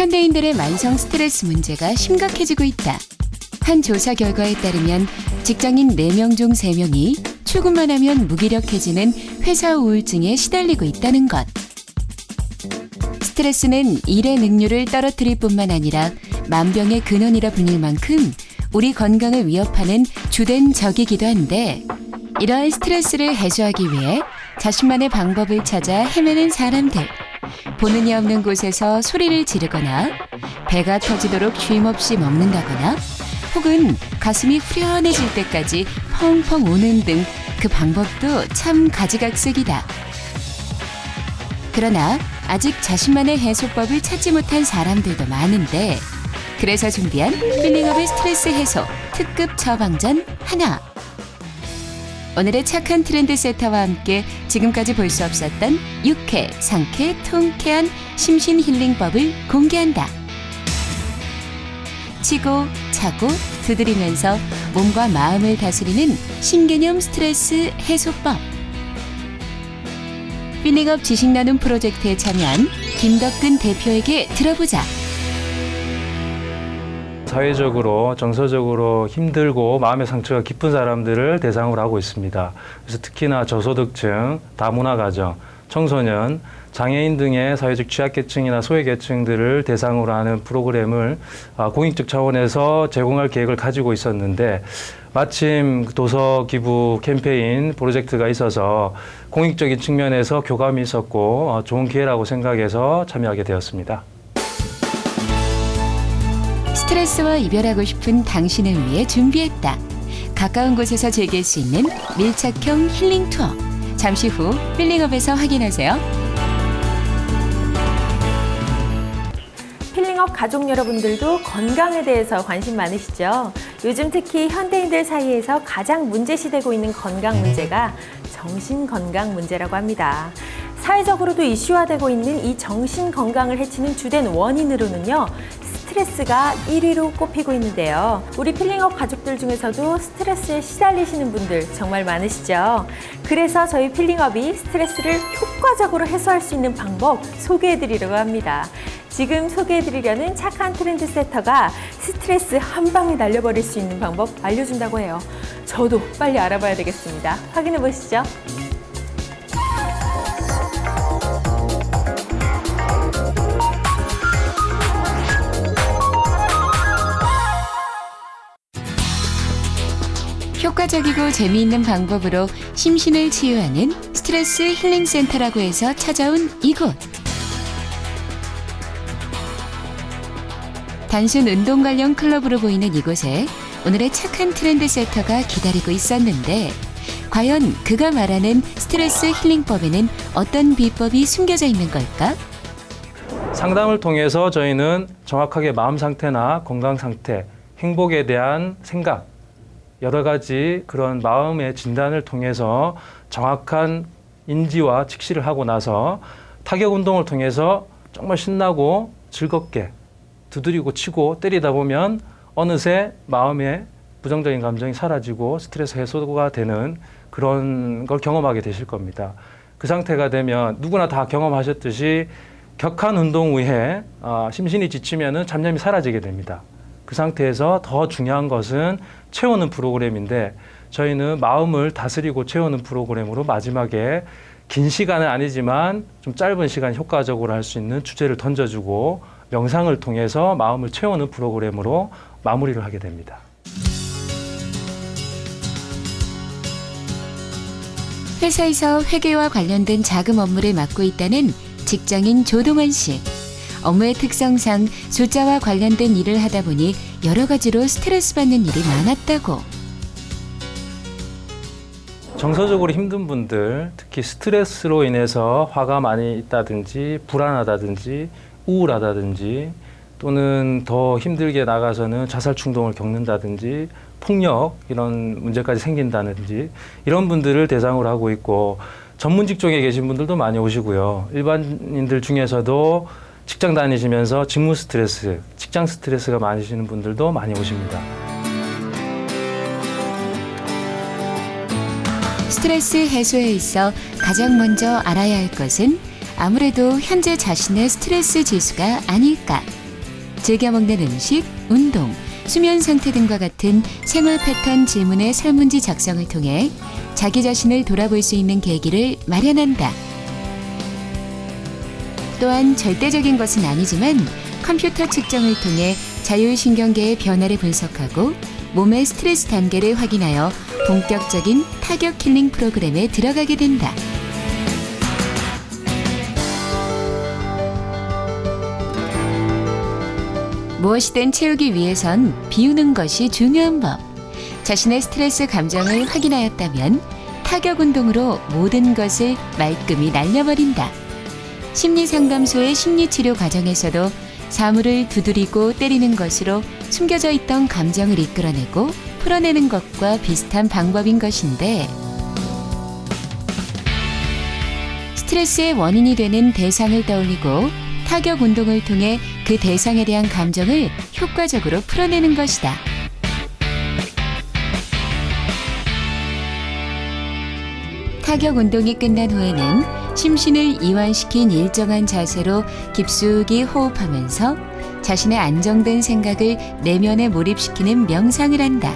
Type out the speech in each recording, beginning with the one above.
현대인들의 만성 스트레스 문제가 심각해지고 있다. 한 조사 결과에 따르면 직장인 4명 중 3명이 출근만 하면 무기력해지는 회사 우울증에 시달리고 있다는 것. 스트레스는 일의 능률을 떨어뜨릴 뿐만 아니라 만병의 근원이라 불릴 만큼 우리 건강을 위협하는 주된 적이기도 한데 이러한 스트레스를 해소하기 위해 자신만의 방법을 찾아 헤매는 사람들. 보는 이 없는 곳에서 소리를 지르거나 배가 터지도록 쉼없이 먹는다거나 혹은 가슴이 후련해질 때까지 펑펑 우는 등 그 방법도 참 가지각색이다. 그러나 아직 자신만의 해소법을 찾지 못한 사람들도 많은데 그래서 준비한 필링업의 스트레스 해소 특급 처방전 하나. 오늘의 착한 트렌드 세터와 함께 지금까지 볼 수 없었던 유쾌, 상쾌, 통쾌한 심신 힐링법을 공개한다. 치고, 차고, 두드리면서 몸과 마음을 다스리는 신개념 스트레스 해소법. 필링업 지식 나눔 프로젝트에 참여한 김덕근 대표에게 들어보자. 사회적으로 정서적으로 힘들고 마음의 상처가 깊은 사람들을 대상으로 하고 있습니다. 그래서 특히나 저소득층, 다문화 가정, 청소년, 장애인 등의 사회적 취약계층이나 소외계층들을 대상으로 하는 프로그램을 아, 공익적 차원에서 제공할 계획을 가지고 있었는데 마침 도서 기부 캠페인 프로젝트가 있어서 공익적인 측면에서 교감이 있었고 어, 좋은 기회라고 생각해서 참여하게 되었습니다. 스트레스와 이별하고 싶은 당신을 위해 준비했다. 가까운 곳에서 즐길 수 있는 밀착형 힐링 투어. 잠시 후 필링업에서 확인하세요. 필링업 가족 여러분들도 건강에 대해서 관심 많으시죠? 요즘 특히 현대인들 사이에서 가장 문제시되고 있는 건강 문제가 정신 건강 문제라고 합니다. 사회적으로도 이슈화되고 있는 이 정신 건강을 해치는 주된 원인으로는요. 스트레스가 1위로 꼽히고 있는데요. 우리 필링업 가족들 중에서도 스트레스에 시달리시는 분들 정말 많으시죠? 그래서 저희 필링업이 스트레스를 효과적으로 해소할 수 있는 방법 소개해드리려고 합니다. 지금 소개해드리려는 착한 트렌드 세터가 스트레스 한 방에 날려버릴 수 있는 방법 알려준다고 해요. 저도 빨리 알아봐야 되겠습니다. 확인해 보시죠. 효과적이고 재미있는 방법으로 심신을 치유하는 스트레스 힐링 센터라고 해서 찾아온 이곳. 단순 운동 관련 클럽으로 보이는 이곳에 오늘의 착한 트렌드 세터가 기다리고 있었는데 과연 그가 말하는 스트레스 힐링법에는 어떤 비법이 숨겨져 있는 걸까? 상담을 통해서 저희는 정확하게 마음 상태나 건강 상태, 행복에 대한 생각, 여러 가지 그런 마음의 진단을 통해서 정확한 인지와 직시를 하고 나서 타격 운동을 통해서 정말 신나고 즐겁게 두드리고 치고 때리다 보면 어느새 마음의 부정적인 감정이 사라지고 스트레스 해소가 되는 그런 걸 경험하게 되실 겁니다. 그 상태가 되면 누구나 다 경험하셨듯이 격한 운동 후에 아, 심신이 지치면은 잡념이 사라지게 됩니다. 그 상태에서 더 중요한 것은 채우는 프로그램인데 저희는 마음을 다스리고 채우는 프로그램으로 마지막에 긴 시간은 아니지만 좀 짧은 시간 효과적으로 할 수 있는 주제를 던져주고 명상을 통해서 마음을 채우는 프로그램으로 마무리를 하게 됩니다. 회사에서 회계와 관련된 자금 업무를 맡고 있다는 직장인 조동환 씨. 업무의 특성상 숫자와 관련된 일을 하다 보니 여러 가지로 스트레스 받는 일이 많았다고. 정서적으로 힘든 분들, 특히 스트레스로 인해서 화가 많이 있다든지 불안하다든지 우울하다든지 또는 더 힘들게 나가서는 자살 충동을 겪는다든지 폭력 이런 문제까지 생긴다든지 이런 분들을 대상으로 하고 있고 전문 직종에 계신 분들도 많이 오시고요. 일반인들 중에서도 직장 다니시면서 직무 스트레스, 직장 스트레스가 많으시는 분들도 많이 오십니다. 스트레스 해소에 있어 가장 먼저 알아야 할 것은 아무래도 현재 자신의 스트레스 지수가 아닐까. 즐겨 먹는 음식, 운동, 수면 상태 등과 같은 생활 패턴 질문의 설문지 작성을 통해 자기 자신을 돌아볼 수 있는 계기를 마련한다. 또한 절대적인 것은 아니지만 컴퓨터 측정을 통해 자율신경계의 변화를 분석하고 몸의 스트레스 단계를 확인하여 본격적인 타격 힐링 프로그램에 들어가게 된다. 무엇이든 채우기 위해선 비우는 것이 중요한 법. 자신의 스트레스 감정을 확인하였다면 타격 운동으로 모든 것을 말끔히 날려버린다. 심리상담소의 심리치료 과정에서도 사물을 두드리고 때리는 것으로 숨겨져 있던 감정을 이끌어내고 풀어내는 것과 비슷한 방법인 것인데 스트레스의 원인이 되는 대상을 떠올리고 타격 운동을 통해 그 대상에 대한 감정을 효과적으로 풀어내는 것이다. 타격 운동이 끝난 후에는 심신을 이완시킨 일정한 자세로 깊숙이 호흡하면서 자신의 안정된 생각을 내면에 몰입시키는 명상을 한다.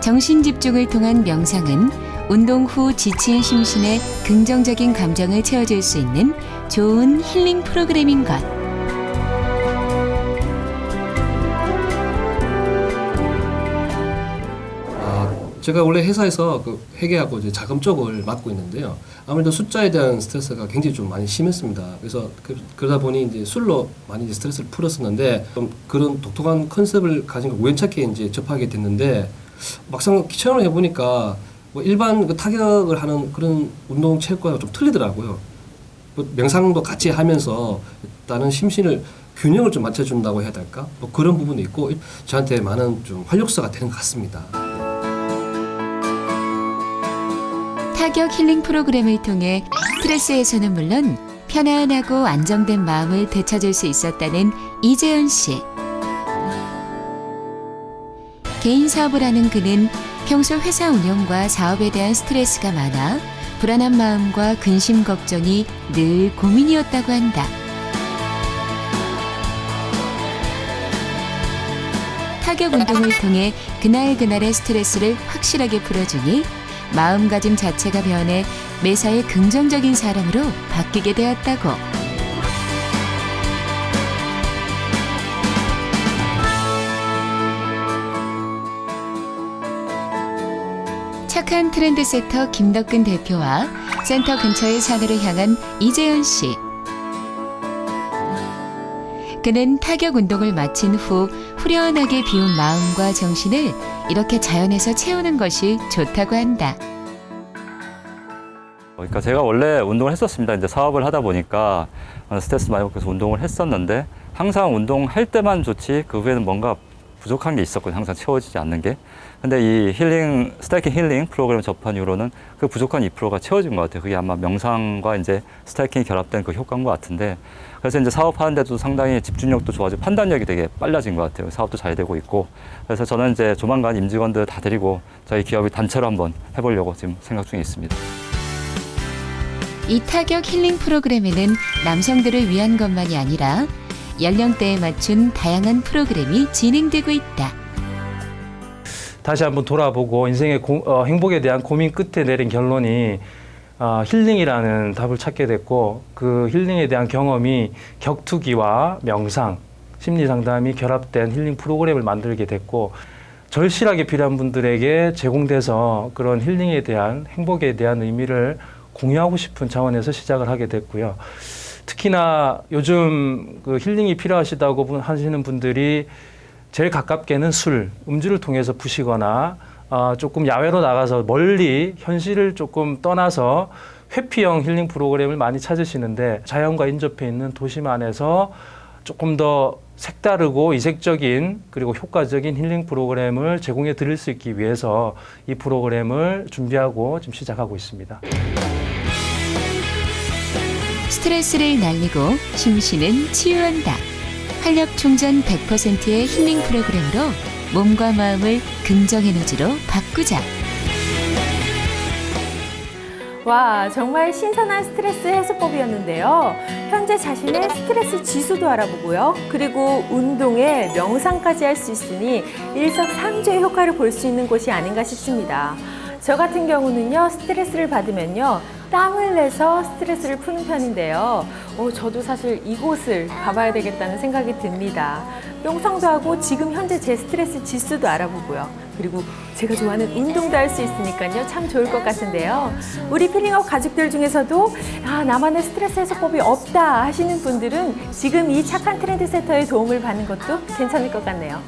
정신 집중을 통한 명상은 운동 후 지친 심신에 긍정적인 감정을 채워줄 수 있는 좋은 힐링 프로그램인 것. 제가 원래 회사에서 그 회계하고 이제 자금 쪽을 맡고 있는데요. 아무래도 숫자에 대한 스트레스가 굉장히 좀 많이 심했습니다. 그래서 그, 러다 보니 이제 술로 많이 이제 스트레스를 풀었었는데 좀 그런 독특한 컨셉을 가진 거 우연찮게 이제 접하게 됐는데 막상 체험을 해보니까 뭐 일반 그 타격을 하는 그런 운동 체육과는 좀 틀리더라고요. 뭐 명상도 같이 하면서 일단은 심신을 균형을 좀 맞춰준다고 해야 될까? 뭐 그런 부분이 있고 저한테 많은 좀 활력소가 되는 것 같습니다. 타격 힐링 프로그램을 통해 스트레스 해소는 물론 편안하고 안정된 마음을 되찾을 수 있었다는 이재현 씨. 개인 사업을 하는 그는 평소 회사 운영과 사업에 대한 스트레스가 많아 불안한 마음과 근심 걱정이 늘 고민이었다고 한다. 타격 운동을 통해 그날 그날의 스트레스를 확실하게 풀어주니 마음가짐 자체가 변해 매사에 긍정적인 사람으로 바뀌게 되었다고. 착한 트렌드 세터 김덕근 대표와 센터 근처의 산으로 향한 이재현 씨. 그는 타격 운동을 마친 후 후련하게 비운 마음과 정신을 이렇게 자연에서 채우는 것이 좋다고 한다. 그러니까 제가 원래 운동을 했었습니다. 이제 사업을 하다 보니까 스트레스 많이 받고 서 운동을 했었는데 항상 운동할 때만 좋지 그 후에는 뭔가 부족한 게 있었거든요. 항상 채워지지 않는 게. 근데 이 힐링, 스타이킹 힐링 프로그램을 접한 이후로는 그 부족한 2%가 채워진 것 같아요. 그게 아마 명상과 이제 스타이킹이 결합된 그 효과인 것 같은데 그래서 이제 사업하는데도 상당히 집중력도 좋아지고 판단력이 되게 빨라진 것 같아요. 사업도 잘 되고 있고. 그래서 저는 이제 조만간 임직원들 다 데리고 저희 기업이 단체로 한번 해보려고 지금 생각 중에 있습니다. 이 타격 힐링 프로그램에는 남성들을 위한 것만이 아니라 연령대에 맞춘 다양한 프로그램이 진행되고 있다. 다시 한번 돌아보고 인생의 고- 어, 행복에 대한 고민 끝에 내린 결론이 어, 힐링이라는 답을 찾게 됐고 그 힐링에 대한 경험이 격투기와 명상, 심리 상담이 결합된 힐링 프로그램을 만들게 됐고 절실하게 필요한 분들에게 제공돼서 그런 힐링에 대한 행복에 대한 의미를 공유하고 싶은 차원에서 시작을 하게 됐고요. 특히나 요즘 그 힐링이 필요하시다고 분- 하시는 분들이 제일 가깝게는 술, 음주를 통해서 푸시거나 어, 조금 야외로 나가서 멀리 현실을 조금 떠나서 회피형 힐링 프로그램을 많이 찾으시는데 자연과 인접해 있는 도심 안에서 조금 더 색다르고 이색적인 그리고 효과적인 힐링 프로그램을 제공해 드릴 수 있기 위해서 이 프로그램을 준비하고 지금 시작하고 있습니다. 스트레스를 날리고 심신은 치유한다. 활력 충전 100%의 힐링 프로그램으로 몸과 마음을 긍정 에너지로 바꾸자. 와, 정말 신선한 스트레스 해소법이었는데요. 현재 자신의 스트레스 지수도 알아보고요. 그리고 운동에 명상까지 할 수 있으니 일석삼조의 효과를 볼 수 있는 곳이 아닌가 싶습니다. 저 같은 경우는요, 스트레스를 받으면요, 땀을 내서 스트레스를 푸는 편인데요. 어, 저도 사실 이곳을 가봐야 되겠다는 생각이 듭니다. 명상도 하고 지금 현재 제 스트레스 지수도 알아보고요. 그리고 제가 좋아하는 운동도 할 수 있으니까요. 참 좋을 것 같은데요. 우리 필링업 가족들 중에서도 아, 나만의 스트레스 해소법이 없다 하시는 분들은 지금 이 착한 트렌드 세터의 도움을 받는 것도 괜찮을 것 같네요.